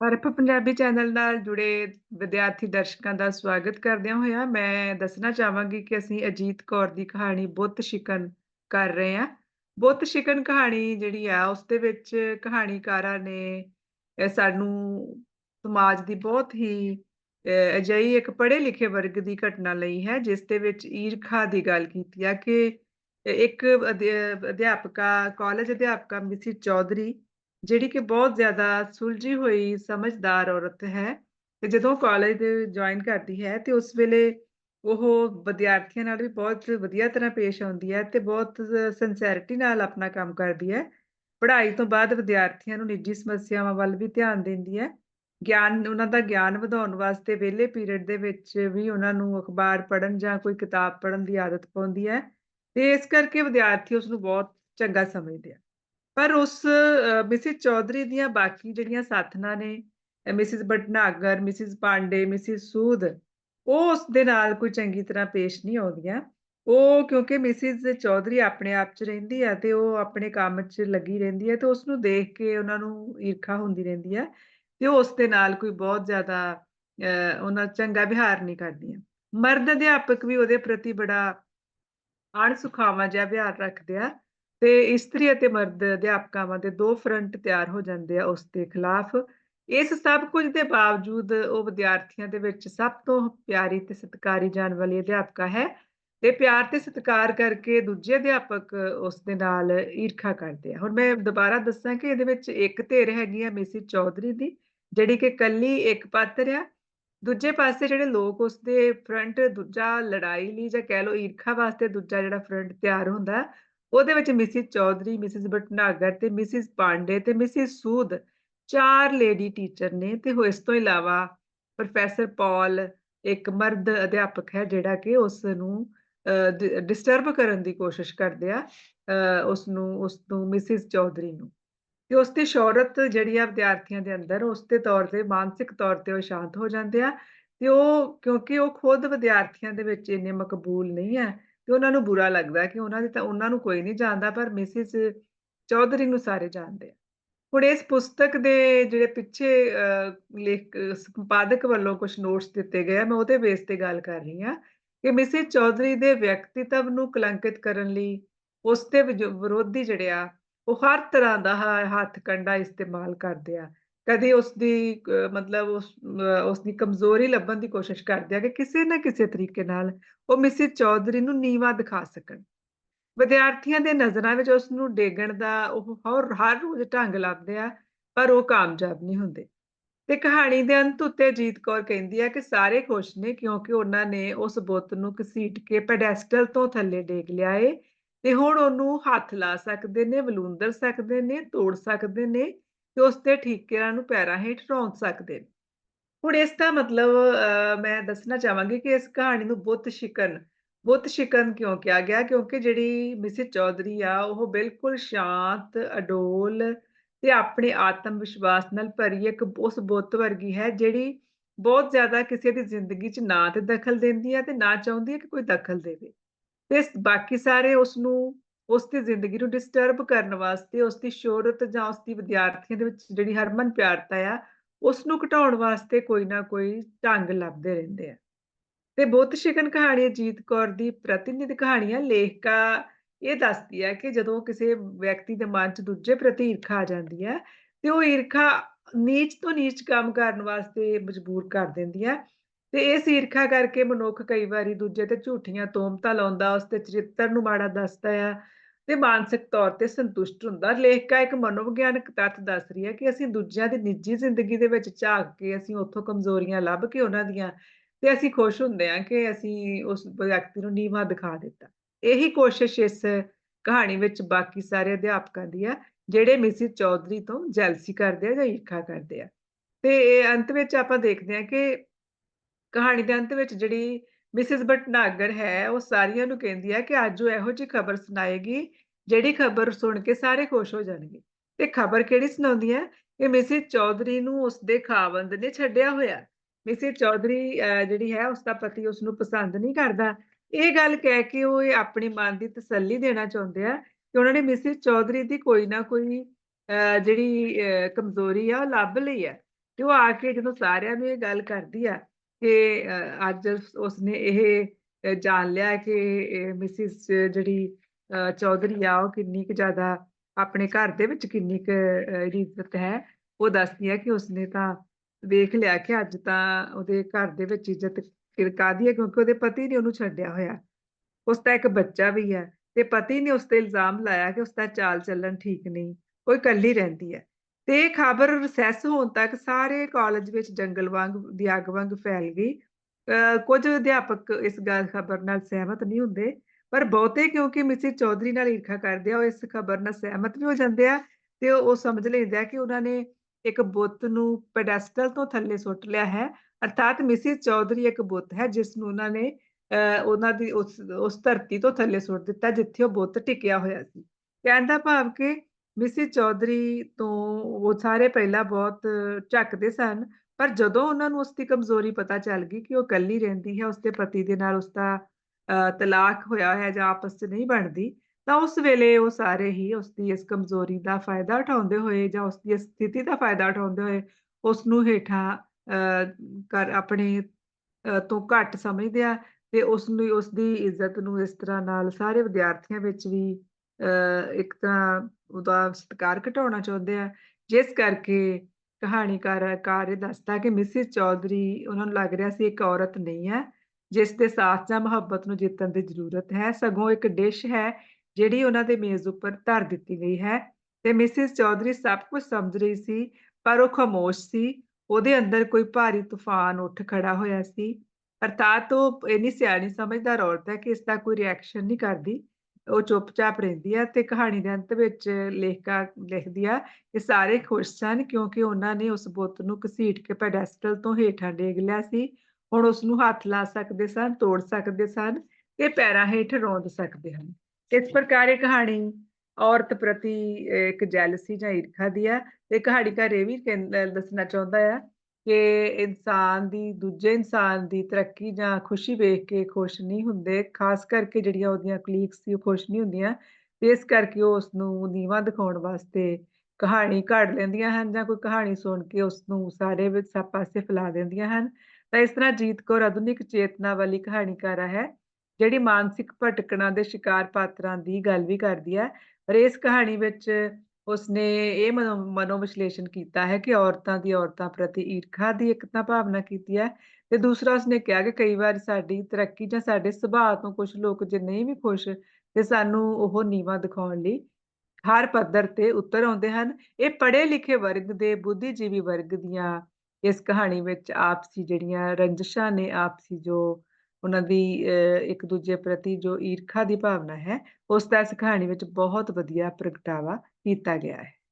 ਹਰਫ Punjabi channel ਨਾਲ ਜੁੜੇ ਵਿਦਿਆਰਥੀ ਦਰਸ਼ਕਾਂ ਦਾ ਸਵਾਗਤ ਕਰਦਿਆਂ ਹੋਇਆ ਮੈਂ ਦੱਸਣਾ ਚਾਹਾਂਗੀ ਕਿ ਅਸੀਂ ਅਜੀਤ ਕੌਰ ਦੀ ਕਹਾਣੀ ਬੁੱਤ ਸ਼ਿਕਨ ਕਰ ਰਹੇ ਹਾਂ। ਬੁੱਤ ਸ਼ਿਕਨ ਕਹਾਣੀ ਜਿਹੜੀ ਆ, ਉਸ ਦੇ ਵਿੱਚ ਕਹਾਣੀਕਾਰਾਂ ਨੇ ਸਾਨੂੰ ਸਮਾਜ ਦੀ ਬਹੁਤ ਹੀ ਅਜਿਹੀ ਇੱਕ ਪੜ੍ਹੇ ਲਿਖੇ ਵਰਗ ਦੀ ਘਟਨਾ ਲਈ ਹੈ, ਜਿਸ ਦੇ ਵਿੱਚ ਈਰਖਾ ਦੀ ਗੱਲ ਕੀਤੀ ਆ ਕਿ ਇੱਕ ਅਧਿ- ਅਧਿਆਪਕਾ, ਕਾਲਜ ਅਧਿਆਪਕਾ ਮਿਸੀ ਚੌਧਰੀ ਜਿਹੜੀ ਕਿ ਬਹੁਤ ਜ਼ਿਆਦਾ ਸੁਲਝੀ ਹੋਈ ਸਮਝਦਾਰ ਔਰਤ ਹੈ ਤੇ ਜਦੋਂ ਕਾਲਜ ਜੁਆਇਨ ਕਰਦੀ ਹੈ ਤੇ ਉਸ ਵੇਲੇ ਉਹ ਵਿਦਿਆਰਥੀਆਂ ਨਾਲ ਵੀ ਬਹੁਤ ਵਧੀਆ ਤਰ੍ਹਾਂ ਪੇਸ਼ ਆਉਂਦੀ ਹੈ ਤੇ ਬਹੁਤ ਸਿੰਸੈਰਿਟੀ ਨਾਲ ਆਪਣਾ ਕੰਮ ਕਰਦੀ ਹੈ। ਪੜ੍ਹਾਈ ਤੋਂ ਬਾਅਦ ਵਿਦਿਆਰਥੀਆਂ ਨੂੰ ਨਿੱਜੀ ਸਮੱਸਿਆਵਾਂ ਵੱਲ ਵੀ ਧਿਆਨ ਦਿੰਦੀ ਹੈ। ਗਿਆਨ, ਉਹਨਾਂ ਦਾ ਗਿਆਨ ਵਧਾਉਣ ਵਾਸਤੇ ਵਿਹਲੇ ਪੀਰੀਅਡ ਦੇ ਵਿੱਚ ਵੀ ਉਹਨਾਂ ਨੂੰ ਅਖਬਾਰ ਪੜ੍ਹਨ ਜਾਂ ਕੋਈ ਕਿਤਾਬ ਪੜ੍ਹਨ ਦੀ ਆਦਤ ਪਾਉਂਦੀ ਹੈ ਤੇ ਇਸ ਕਰਕੇ ਵਿਦਿਆਰਥੀ ਉਸ ਨੂੰ ਬਹੁਤ ਚੰਗਾ ਸਮਝਦੇ ਆ। ਪਰ ਉਸ ਮਿਸਿਸ ਚੌਧਰੀ ਦੀਆਂ ਬਾਕੀ ਜਿਹੜੀਆਂ ਸਾਥਣਾਂ ਨੇ Mrs Bhatnagar Mrs Pandey Mrs Sood ਉਹ ਉਸ ਦੇ ਨਾਲ ਕੋਈ ਚੰਗੀ ਤਰ੍ਹਾਂ ਪੇਸ਼ ਨਹੀਂ ਆਉਂਦੀਆਂ। ਉਹ ਕਿਉਂਕਿ ਮਿਸਿਸ ਚੌਧਰੀ ਆਪਣੇ ਆਪ 'ਚ ਰਹਿੰਦੀ ਆ ਤੇ ਉਹ ਆਪਣੇ ਕੰਮ 'ਚ ਲੱਗੀ ਰਹਿੰਦੀ ਹੈ ਤੇ ਉਸ ਨੂੰ ਦੇਖ ਕੇ ਉਹਨਾਂ ਨੂੰ ਈਰਖਾ ਹੁੰਦੀ ਰਹਿੰਦੀ ਹੈ ਤੇ ਉਹ ਉਸ ਦੇ ਨਾਲ ਕੋਈ ਬਹੁਤ ਜ਼ਿਆਦਾ ਅਹ, ਉਹਨਾਂ ਚੰਗਾ ਵਿਹਾਰ ਨਹੀਂ ਕਰਦੀਆਂ। ਮਰਦ ਅਧਿਆਪਕ ਵੀ ਉਹਦੇ ਪ੍ਰਤੀ ਬੜਾ ਅਣਸੁਖਾਵਾਂ ਜਿਹਾ ਵਿਹਾਰ ਰੱਖਦੇ ਆ। ਤੇ ਇਸਤਰੀ ਅਤੇ ਮਰਦ ਅਧਿਆਪਕਾਵਾਂ ਦੇ ਦੋ ਫਰੰਟ ਤਿਆਰ ਹੋ ਜਾਂਦੇ ਆ ਉਸ ਦੇ ਖਿਲਾਫ। ਇਸ ਸਭ ਕੁਝ ਦੇ ਬਾਵਜੂਦ ਉਹ ਵਿਦਿਆਰਥੀਆਂ ਦੇ ਵਿੱਚ ਸਭ ਤੋਂ ਪਿਆਰੀ ਤੇ ਸਤਿਕਾਰੀ ਜਾਣ ਵਾਲੀ ਅਧਿਆਪਕਾ ਹੈ ਤੇ ਪਿਆਰ ਤੇ ਸਤਿਕਾਰ ਕਰਕੇ ਦੂਜੇ ਅਧਿਆਪਕ ਉਸ ਦੇ ਨਾਲ ਈਰਖਾ ਕਰਦੇ ਆ। ਹੁਣ ਮੈਂ ਦੁਬਾਰਾ ਦੱਸਾਂ ਕਿ ਇਹਦੇ ਵਿੱਚ ਇੱਕ ਧਿਰ ਹੈਗੀ ਆ ਮੇਸੀ ਚੌਧਰੀ ਦੀ, ਜਿਹੜੀ ਕਿ ਕੱਲੀ ਇੱਕ ਪਾਤਰ ਆ। ਦੂਜੇ ਪਾਸੇ ਜਿਹੜੇ ਲੋਕ ਉਸ ਦੇ ਫਰੰਟ ਦੂਜਾ ਲੜਾਈ ਲਈ ਜਾਂ ਕਹਿ ਲਓ ਈਰਖਾ ਵਾਸਤੇ ਦੂਜਾ ਜਿਹੜਾ ਫਰੰਟ ਤਿਆਰ ਹੁੰਦਾ ਉਹਦੇ ਵਿੱਚ ਮਿਸਿਸ ਚੌਧਰੀ ਮਿਸਿਸ ਭਟਨਾਗਰ ਤੇ ਮਿਸਿਸ ਪਾਂਡੇ ਤੇ ਮਿਸਿਸ ਸੂਦ ਚਾਰ ਲੇਡੀ ਟੀਚਰ ਨੇ ਤੇ ਹੋ ਇਸ ਤੋਂ ਇਲਾਵਾ ਪ੍ਰੋਫੈਸਰ ਪੌਲ ਇੱਕ ਮਰਦ ਅਧਿਆਪਕ ਹੈ ਜਿਹੜਾ ਕਿ ਉਸ ਨੂੰ ਡਿਸਟਰਬ ਕਰਨ ਦੀ ਕੋਸ਼ਿਸ਼ ਕਰਦੇ ਆ ਅਹ, ਉਸ ਨੂੰ ਉਸ ਨੂੰ ਮਿਸਿਸ ਚੌਧਰੀ ਨੂੰ। ਤੇ ਉਸ ਦੀ ਸ਼ੌਹਰਤ ਜਿਹੜੀ ਆ ਵਿਦਿਆਰਥੀਆਂ ਦੇ ਅੰਦਰ ਉਸ ਦੇ ਤੌਰ ਤੇ ਮਾਨਸਿਕ ਤੌਰ ਤੇ ਉਹ ਸ਼ਾਂਤ ਹੋ ਜਾਂਦੇ ਆ ਤੇ ਉਹ ਕਿਉਂਕਿ ਉਹ ਖੁਦ ਵਿਦਿਆਰਥੀਆਂ ਦੇ ਵਿੱਚ ਇੰਨੇ ਮਕਬੂਲ ਨਹੀਂ ਹੈ ਤੇ ਉਹਨਾਂ ਨੂੰ ਬੁਰਾ ਲੱਗਦਾ ਕਿ ਉਹਨਾਂ ਦੀ ਤਾਂ ਉਹਨਾਂ ਨੂੰ ਕੋਈ ਨਹੀਂ ਜਾਣਦਾ ਪਰ ਮਿਸਿਸ ਚੌਧਰੀ ਨੂੰ ਸਾਰੇ ਜਾਣਦੇ ਆ। ਹੁਣ ਇਸ ਪੁਸਤਕ ਦੇ ਜਿਹੜੇ ਪਿੱਛੇ ਅਹ, ਲੇਖ ਸੰਪਾਦਕ ਵੱਲੋਂ ਕੁਝ ਨੋਟਸ ਦਿੱਤੇ ਗਏ ਮੈਂ ਉਹਦੇ ਬੇਸ ਤੇ ਗੱਲ ਕਰ ਰਹੀ ਹਾਂ ਕਿ ਮਿਸਿਸ ਚੌਧਰੀ ਦੇ ਵਿਅਕਤੀਤਵ ਨੂੰ ਕਲੰਕਿਤ ਕਰਨ ਲਈ ਉਸ ਦੇ ਵਿਰੋਧੀ ਜਿਹੜੇ ਆ ਉਹ ਹਰ ਤਰ੍ਹਾਂ ਦਾ ਹੱਥ ਕੰਡਾ ਇਸਤੇਮਾਲ ਕਰਦੇ ਆ। ਕਦੇ ਉਸ ਦੀ ਮਤਲਬ ਉਸ ਉਸ ਦੀ ਕਮਜ਼ੋਰੀ ਲੱਭਣ ਦੀ ਕੋਸ਼ਿਸ਼ ਕਰਦੇ ਆ ਕਿ ਕਿਸੇ ਨਾ ਕਿਸੇ ਤਰੀਕੇ ਨਾਲ ਉਹ ਮਿਸਿਸ ਚੌਧਰੀ ਨੂੰ ਨੀਵਾ ਦਿਖਾ ਸਕਣ। ਵਿਦਿਆਰਥੀਆਂ ਦੇ ਨਜ਼ਰਾਂ ਵਿੱਚ ਉਸ ਨੂੰ ਡੇਗਣ ਦਾ ਉਹ ਹਰ ਹਰ ਰੋਜ਼ ਢੰਗ ਲੱਭਦੇ ਆ, ਪਰ ਉਹ ਕਾਮਯਾਬ ਨਹੀਂ ਹੁੰਦੇ। ਤੇ ਕਹਾਣੀ ਦੇ ਅੰਤ ਉੱਤੇ ਜੀਤ ਕੌਰ ਕਹਿੰਦੀ ਹੈ ਕਿ ਸਾਰੇ ਖੁਸ਼ ਨੇ ਕਿਉਂਕਿ ਉਹਨਾਂ ਨੇ ਉਸ ਬੁੱਤ ਨੂੰ ਘਸੀਟ ਕੇ ਪੈਡੈਸਟਲ ਤੋਂ ਥੱਲੇ ਡੇਗ ਲਿਆ ਏ, ਤੇ ਹੁਣ ਉਹਨੂੰ ਹੱਥ ਲਾ ਸਕਦੇ ਨੇ ਵਲੂੰਦਰ ਸਕਦੇ ਨੇ, ਤੋੜ ਸਕਦੇ ਨੇ ਤੇ ਉਸ ਤੇ ਠੀਕਰਿਆਂ ਨੂੰ ਪੈਰਾਂ ਹੇਠ ਰੌਂਦ ਸਕਦੇ ਨੇ। ਹੁਣ ਇਸ ਦਾ ਮਤਲਬ ਮੈਂ ਦੱਸਣਾ ਚਾਹਾਂਗੀ ਕਿ ਇਸ ਕਹਾਣੀ ਨੂੰ ਬੁੱਤ ਸ਼ਿਕਨ ਬੁੱਤ ਸ਼ਿਕਨ ਕਿਉਂ ਕਿਹਾ ਗਿਆ? ਕਿਉਂਕਿ ਜਿਹੜੀ ਮਿਸਿਸ ਚੌਧਰੀ ਆ, ਉਹ ਬਿਲਕੁਲ ਸ਼ਾਂਤ, ਅਡੋਲ ਤੇ ਆਪਣੇ ਆਤਮ ਵਿਸ਼ਵਾਸ ਨਾਲ ਭਰੀ ਇੱਕ ਉਸ ਬੁੱਤ ਵਰਗੀ ਹੈ, ਜਿਹੜੀ ਬਹੁਤ ਜ਼ਿਆਦਾ ਕਿਸੇ ਦੀ ਜ਼ਿੰਦਗੀ 'ਚ ਨਾ ਤੇ ਦਖਲ ਦਿੰਦੀ ਹੈ ਤੇ ਨਾ ਚਾਹੁੰਦੀ ਹੈ ਕਿ ਕੋਈ ਦਖਲ ਦੇਵੇ। ਤੇ ਬਾਕੀ ਸਾਰੇ ਉਸ ਨੂੰ ਉਸ ਦੀ ਜ਼ਿੰਦਗੀ ਨੂੰ ਡਿਸਟਰਬ ਕਰਨ ਵਾਸਤੇ ਉਸ ਦੀ ਸ਼ੋਹਰਤ ਜਾਂ ਉਸ ਦੀ ਵਿਦਿਆਰਥੀਆਂ ਦੇ ਵਿੱਚ ਜਿਹੜੀ ਹਰਮਨ ਪਿਆਰਤਾ ਆ ਉਸ ਨੂੰ ਘਟਾਉਣ ਵਾਸਤੇ ਕੋਈ ਨਾ ਕੋਈ ਢੰਗ ਲੱਭਦੇ ਰਹਿੰਦੇ ਆ। ਤੇ ਬੁੱਤ ਸ਼ਿਕਨ ਕਹਾਣੀ ਅਜੀਤ ਕੌਰ ਦੀ ਪ੍ਰਤੀਨਿਧ ਕਹਾਣੀ ਲੇਖਕਾ ਇਹ ਦੱਸਦੀ ਹੈ ਕਿ ਜਦੋਂ ਕਿਸੇ ਵਿਅਕਤੀ ਦੇ ਮਨ 'ਚ ਦੂਜੇ ਪ੍ਰਤੀ ਈਰਖਾ ਆ ਜਾਂਦੀ ਹੈ ਤੇ ਉਹ ਈਰਖਾ ਨੀਚ ਤੋਂ ਨੀਚ ਕੰਮ ਕਰਨ ਵਾਸਤੇ ਮਜਬੂਰ ਕਰ ਦਿੰਦੀ ਹੈ ਤੇ ਇਸ ਈਰਖਾ ਕਰਕੇ ਮਨੁੱਖ ਕਈ ਵਾਰੀ ਦੂਜੇ ਤੇ ਝੂਠੀਆਂ ਤੋਮਤਾਂ ਲਾਉਂਦਾ ਉਸ ਦੇ ਚਰਿੱਤਰ ਨੂੰ ਮਾੜਾ ਦੱਸਦਾ ਆ ਤੇ ਮਾਨਸਿਕ ਤੌਰ ਤੇ ਸੰਤੁਸ਼ਟ ਹੁੰਦਾ। ਲੇਖਕਾ ਇੱਕ ਮਨੋਵਿਗਿਆਨਕ ਤੱਥ ਦੱਸ ਰਹੀ ਹੈ ਕਿ ਅਸੀਂ ਦੂਜਿਆਂ ਦੀ ਨਿੱਜੀ ਜ਼ਿੰਦਗੀ ਦੇ ਵਿੱਚ ਝਾਕ ਕੇ ਅਸੀਂ ਉੱਥੋਂ ਕਮਜ਼ੋਰੀਆਂ ਲੱਭ ਕੇ ਉਹਨਾਂ ਦੀਆਂ ਤੇ ਅਸੀਂ ਖੁਸ਼ ਹੁੰਦੇ ਹਾਂ ਕਿ ਅਸੀਂ ਉਸ ਵਿਅਕਤੀ ਨੂੰ ਨੀਵਾਂ ਦਿਖਾ ਦਿੱਤਾ। ਇਹੀ ਕੋਸ਼ਿਸ਼ ਇਸ ਕਹਾਣੀ ਵਿੱਚ ਬਾਕੀ ਸਾਰੇ ਅਧਿਆਪਕਾਂ ਦੀ ਆ ਜਿਹੜੇ ਮਿਸਿਸ ਚੌਧਰੀ ਤੋਂ ਜੈਲਸੀ ਕਰਦੇ ਆ ਜਾਂ ਈਰਖਾ ਕਰਦੇ ਆ। ਤੇ ਇਹ ਅੰਤ ਵਿੱਚ ਆਪਾਂ ਦੇਖਦੇ ਹਾਂ ਕਿ ਕਹਾਣੀ ਦੇ ਅੰਤ ਵਿੱਚ ਜਿਹੜੀ ਮਿਸਿਸ ਭਟਨਾਗਰ ਹੈ ਉਹ ਸਾਰਿਆਂ ਨੂੰ ਕਹਿੰਦੀ ਹੈ ਕਿ ਅੱਜ ਉਹ ਇਹੋ ਜਿਹੀ ਖਬਰ ਸੁਣਾਏਗੀ ਜਿਹੜੀ ਖਬਰ ਸੁਣ ਕੇ ਸਾਰੇ ਖੁਸ਼ ਹੋ ਜਾਣਗੇ। ਤੇ ਖਬਰ ਕਿਹੜੀ ਸੁਣਾਉਂਦੀ ਹੈ ਕਿ ਮਿਸਿਸ ਚੌਧਰੀ ਨੂੰ ਉਸਦੇ ਖਾਵੰਦ ਨੇ ਛੱਡਿਆ ਹੋਇਆ। ਮਿਸਿਸ ਚੌਧਰੀ ਜਿਹੜੀ ਹੈ ਉਸ ਦਾ ਪਤੀ ਉਸ ਨੂੰ ਪਸੰਦ ਨਹੀਂ ਕਰਦਾ। ਇਹ ਗੱਲ ਕਹਿ ਕੇ ਉਹ ਇਹ ਆਪਣੀ ਮਨ ਦੀ ਤਸੱਲੀ ਦੇਣਾ ਚਾਹੁੰਦੇ ਆ ਕਿ ਉਹਨਾਂ ਨੇ ਮਿਸਿਸ ਚੌਧਰੀ ਦੀ ਕੋਈ ਨਾ ਕੋਈ ਅਹ, ਜਿਹੜੀ ਅਹ, ਕਮਜ਼ੋਰੀ ਆ ਉਹ ਲੱਭ ਲਈ ਹੈ ਤੇ ਉਹ ਆ ਕੇ ਜਦੋਂ ਸਾਰਿਆਂ ਨੂੰ ਇਹ ਗੱਲ ਕਰਦੀ ਆ ਕਿ ਅੱਜ ਉਸਨੇ ਇਹ ਜਾਣ ਲਿਆ ਕਿ ਇਹ ਮਿਸਿਸ ਜਿਹੜੀ ਚੌਧਰੀ ਆ, ਉਹ ਕਿੰਨੀ ਕੁ ਜ਼ਿਆਦਾ ਆਪਣੇ ਘਰ ਦੇ ਵਿੱਚ ਕਿੰਨੀ ਕੁ ਇੱਜ਼ਤ ਹੈ, ਉਹ ਦੱਸਦੀ ਹੈ ਕਿ ਉਸਨੇ ਤਾਂ ਵੇਖ ਲਿਆ ਕਿ ਅੱਜ ਤਾਂ ਉਹਦੇ ਘਰ ਦੇ ਵਿੱਚ ਇੱਜ਼ਤ ਕਿ- ਕਾਹਦੀ ਹੈ, ਕਿਉਂਕਿ ਉਹਦੇ ਪਤੀ ਨੇ ਉਹਨੂੰ ਛੱਡਿਆ ਹੋਇਆ। ਉਸ ਦਾ ਇੱਕ ਬੱਚਾ ਵੀ ਹੈ ਤੇ ਪਤੀ ਨੇ ਉਸ ਤੇ ਇਲਜ਼ਾਮ ਲਾਇਆ ਕਿ ਉਸ ਦਾ ਚਾਲ ਚੱਲਣ ਠੀਕ ਨਹੀਂ, ਉਹ ਇਕੱਲੀ ਰਹਿੰਦੀ ਹੈ। ਤੇ ਖਬਰ ਰਿਸੈਸ ਹੋਣ ਤੱਕ ਸਾਰੇ ਕਾਲਜ ਵਿੱਚ ਜੰਗਲ ਵਾਂਗ ਦੀ ਅੱਗ ਵਾਂਗ ਫੈਲ ਗਈ। ਕੁਝ ਅਧਿਆਪਕ ਇਸ ਗੱਲ ਖਬਰ ਨਾਲ ਸਹਿਮਤ ਨਹੀਂ ਹੁੰਦੇ ਪਰ ਬਹੁਤੇ ਕਿਉਂਕਿ ਮਿਸਿਸ ਚੌਧਰੀ ਨਾਲ ਈਰਖਾ ਕਰਦੇ ਆ ਉਹ ਇਸ ਖਬਰ ਨਾਲ ਸਹਿਮਤ ਵੀ ਹੋ ਜਾਂਦੇ ਆ ਤੇ ਉਹ ਸਮਝ ਲੈਂਦੇ ਆ ਕਿ ਉਹਨਾਂ ਨੇ ਇੱਕ ਬੁੱਤ ਨੂੰ ਪੈਡੈਸਟਲ ਤੋਂ ਥੱਲੇ ਸੁੱਟ ਲਿਆ ਹੈ। ਅਰਥਾਤ ਮਿਸਿਸ ਚੌਧਰੀ ਇੱਕ ਬੁੱਤ ਹੈ ਜਿਸ ਨੂੰ ਉਹਨਾਂ ਨੇ ਅ, ਉਹਨਾਂ ਦੀ ਉਸ ਉਸ ਧਰਤੀ ਤੋਂ ਥੱਲੇ ਸੁੱਟ ਦਿੱਤਾ ਜਿੱਥੇ ਉਹ ਬੁੱਤ ਟਿਕਿਆ ਹੋਇਆ ਸੀ। ਕਹਿਣ ਦਾ ਭਾਵ ਕਿ ਮਿਸਿਸ ਚੌਧਰੀ ਤੋਂ ਉਹ ਸਾਰੇ ਪਹਿਲਾਂ ਬਹੁਤ ਝੱਕਦੇ ਸਨ ਪਰ ਜਦੋਂ ਉਹਨਾਂ ਨੂੰ ਉਸ ਦੀ ਕਮਜ਼ੋਰੀ ਪਤਾ ਚੱਲ ਗਈ ਕਿ ਉਹ ਇਕੱਲੀ ਰਹਿੰਦੀ ਹੈ ਉਸਦੇ ਪਤੀ ਦੇ ਨਾਲ ਉਸਦਾ ਤਲਾਕ ਹੋਇਆ ਹੈ ਜਾਂ ਆਪਸ 'ਚ ਨਹੀਂ ਬਣਦੀ ਤਾਂ ਉਸ ਵੇਲੇ ਉਹ ਸਾਰੇ ਹੀ ਉਸਦੀ ਇਸ ਕਮਜ਼ੋਰੀ ਦਾ ਫਾਇਦਾ ਉਠਾਉਂਦੇ ਹੋਏ ਜਾਂ ਉਸਦੀ ਇਸ ਸਥਿਤੀ ਦਾ ਫਾਇਦਾ ਉਠਾਉਂਦੇ ਹੋਏ ਉਸ ਨੂੰ ਹੇਠਾਂ ਅ, ਕਰ ਆਪਣੇ ਅ, ਤੋਂ ਘੱਟ ਸਮਝਦੇ ਆ ਤੇ ਉਸ ਨੂੰ ਉਸਦੀ ਇੱਜ਼ਤ ਨੂੰ ਇਸ ਤਰ੍ਹਾਂ ਨਾਲ ਸਾਰੇ ਵਿਦਿਆਰਥੀਆਂ ਵਿੱਚ ਵੀ ਇੱਕ ਤਾਂ ਉਹਦਾ ਸਤਿਕਾਰ ਘਟਾਉਣਾ ਚਾਹੁੰਦੇ ਆ। ਜਿਸ ਕਰਕੇ ਕਹਾਣੀਕਾਰ ਕਾਰ ਇਹ ਦੱਸਦਾ ਕਿ ਮਿਸਿਸ ਚੌਧਰੀ, ਉਹਨਾਂ ਨੂੰ ਲੱਗ ਰਿਹਾ ਸੀ ਇੱਕ ਔਰਤ ਨਹੀਂ ਹੈ, ਜਿਸ ਦੇ ਸਾਥ ਜਾਂ ਮੁਹੱਬਤ ਨੂੰ ਜਿੱਤਣ ਦੀ ਜ਼ਰੂਰਤ ਹੈ। ਸਗੋਂ ਇੱਕ ਡਿਸ਼ ਹੈ ਜਿਹੜੀ ਉਹਨਾਂ ਦੇ ਮੇਜ਼ ਉੱਪਰ ਧਰ ਦਿੱਤੀ ਗਈ ਹੈ। ਤੇ ਮਿਸਿਸ ਚੌਧਰੀ ਸਭ ਕੁਝ ਸਮਝ ਰਹੀ ਸੀ, ਪਰ ਉਹ ਖਾਮੋਸ਼ ਸੀ। ਉਹਦੇ ਅੰਦਰ ਕੋਈ ਭਾਰੀ ਤੂਫਾਨ ਉੱਠ ਖੜਾ ਹੋਇਆ ਸੀ। ਅਰਥਾਤ ਉਹ ਇੰਨੀ ਸਿਆਣੀ ਸਮਝਦਾਰ ਔਰਤ ਹੈ ਕਿ ਇਸ ਦਾ ਕੋਈ ਰਿਐਕਸ਼ਨ ਨਹੀਂ ਕਰਦੀ। ਉਹ ਚੁੱਪਚਾਪ ਰਹਿੰਦੀ ਆ ਤੇ ਕਹਾਣੀ ਦੇ ਅੰਤ ਵਿੱਚ ਲੇਖਿਕਾ ਲਿਖਦੀ ਆ ਕਿ ਸਾਰੇ ਖੁਸ਼ ਸਨ ਕਿਉਂਕਿ ਉਹਨਾਂ ਨੇ ਉਸ ਬੁੱਤ ਨੂੰ ਘਸੀਟ ਕੇ ਪੈਡੈਸਟਲ ਤੋਂ ਹੇਠਾਂ ਡੇਗ ਲਿਆ ਸੀ। ਹੁਣ ਉਸ ਨੂੰ ਹੱਥ ਲਾ ਸਕਦੇ ਸਨ ਤੋੜ ਸਕਦੇ ਸਨ ਤੇ ਪੈਰਾਂ ਹੇਠ ਰੋਂਦ ਸਕਦੇ ਹਨ। ਇਸ ਪ੍ਰਕਾਰ ਇਹ ਕਹਾਣੀ ਔਰਤ ਪ੍ਰਤੀ ਅਹ, ਇੱਕ ਜੈਲਸੀ ਜਾਂ ਈਰਖਾ ਦੀ ਆ। ਤੇ ਕਹਾਣੀਕਾਰ ਇਹ ਵੀ ਕਹਿੰ- ਦੱਸਣਾ ਚਾਹੁੰਦਾ ਆ ਕਿ ਇਨਸਾਨ ਦੀ, ਦੂਜੇ ਇਨਸਾਨ ਦੀ ਤਰੱਕੀ ਜਾਂ ਖੁਸ਼ੀ ਵੇਖ ਕੇ ਖੁਸ਼ ਨਹੀਂ ਹੁੰਦੇ, ਖਾਸ ਕਰਕੇ ਜਿਹੜੀਆਂ ਉਹਦੀਆਂ ਕਲੀਗਸ ਸੀ, ਉਹ ਖੁਸ਼ ਨਹੀਂ ਹੁੰਦੀਆਂ, ਇਸ ਕਰਕੇ ਉਹ ਉਸ ਨੂੰ ਨੀਵਾਂ ਦਿਖਾਉਣ ਵਾਸਤੇ ਕਹਾਣੀ ਘੜ ਲੈਂਦੀਆਂ ਹਨ ਜਾਂ ਕੋਈ ਕਹਾਣੀ ਸੁਣ ਕੇ ਉਸ ਨੂੰ ਸਾਰੇ ਵਿੱਚ ਸਭ ਪਾਸੇ ਫੈਲਾ ਦਿੰਦੀਆਂ ਹਨ। ਤਾਂ ਇਸ ਤਰ੍ਹਾਂ ਜੀਤ ਕੌਰ ਆਧੁਨਿਕ ਚੇਤਨਾ ਵਾਲੀ ਕਹਾਣੀਕਾਰਾ ਹੈ, ਜਿਹੜੀ ਮਾਨਸਿਕ ਭਟਕਣਾ ਦੇ ਸ਼ਿਕਾਰ ਪਾਤਰਾਂ ਦੀ ਗੱਲ ਵੀ ਕਰਦੀ ਹੈ। ਪਰ ਇਸ ਕਹਾਣੀ ਵਿੱਚ ਉਸਨੇ ਇਹ ਮਨੋ, ਮਨੋਵਿਸ਼ਲੇਸ਼ਣ ਕੀਤਾ ਹੈ ਕਿ ਔਰਤਾਂ ਦੀ ਔਰਤਾਂ ਪ੍ਰਤੀ ਈਰਖਾ ਦੀ ਇੱਕ ਤਾਂ ਭਾਵਨਾ ਕੀਤੀ ਹੈ ਤੇ ਦੂਸਰਾ ਉਸਨੇ ਕਿਹਾ ਕਿ ਕਈ ਵਾਰ ਸਾਡੀ ਤਰੱਕੀ ਜਾਂ ਸਾਡੇ ਸੁਭਾਅ ਤੋਂ ਕੁਝ ਲੋਕ ਜੇ ਨਹੀਂ ਵੀ ਖੁਸ਼ ਤੇ ਸਾਨੂੰ ਉਹ ਨੀਵਾਂ ਦਿਖਾਉਣ ਲਈ ਹਰ ਪੱਧਰ ਤੇ ਉਤਰ ਆਉਂਦੇ ਹਨ। ਇਹ ਪੜ੍ਹੇ ਲਿਖੇ ਵਰਗ ਦੇ ਬੁੱਧੀਜੀਵੀ ਵਰਗ ਦੀਆਂ ਇਸ ਕਹਾਣੀ ਵਿੱਚ ਆਪਸੀ ਜਿਹੜੀਆਂ ਰੰਜਿਸ਼ਾਂ ਨੇ, ਆਪਸੀ ਜੋ ਉਹਨਾਂ ਦੀ ਅ, ਇੱਕ ਦੂਜੇ ਪ੍ਰਤੀ ਜੋ ਈਰਖਾ ਦੀ ਭਾਵਨਾ ਹੈ ਉਸ ਦਾ ਇਸ ਕਹਾਣੀ ਵਿੱਚ ਬਹੁਤ ਵਧੀਆ ਪ੍ਰਗਟਾਵਾ ਕੀਤਾ ਗਿਆ ਹੈ।